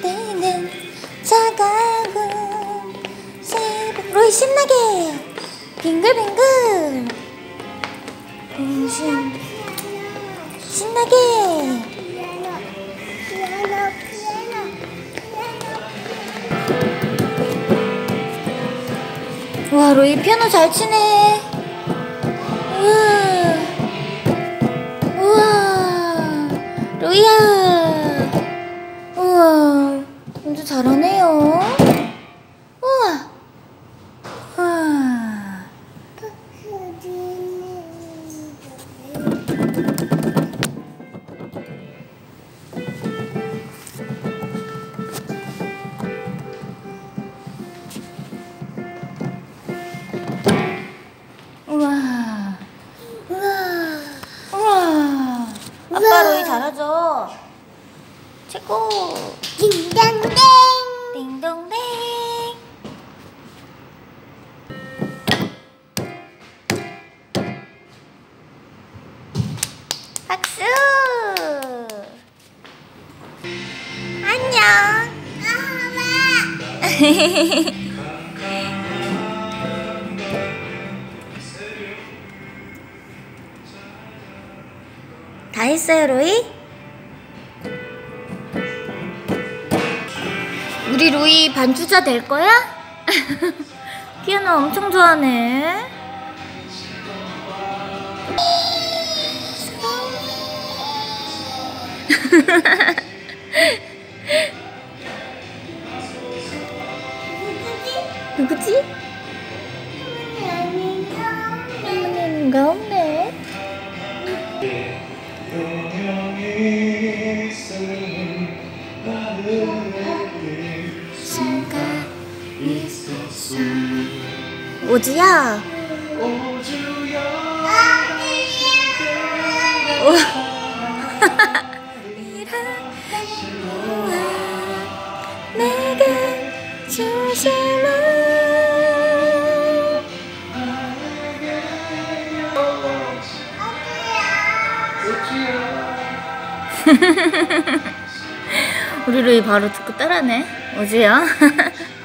때는 차가운 새벽. 로이 신나게. 빙글빙글. 빙신. 신나게. 와 로이 피아노 잘 치네. 우와 잘하네요. 우와. 우와. 우와. 우와. 우와 아빠 로이 잘하죠? 최고. 딩동댕 박수 안녕 다 했어요 로이? 우리 로이 반주자 될 거야? 피아노 엄청 좋아하네. 누구지? 할머니가 없네. 오지야. 오. 내게 우리 루이 바로 듣고 따라네. 오지야.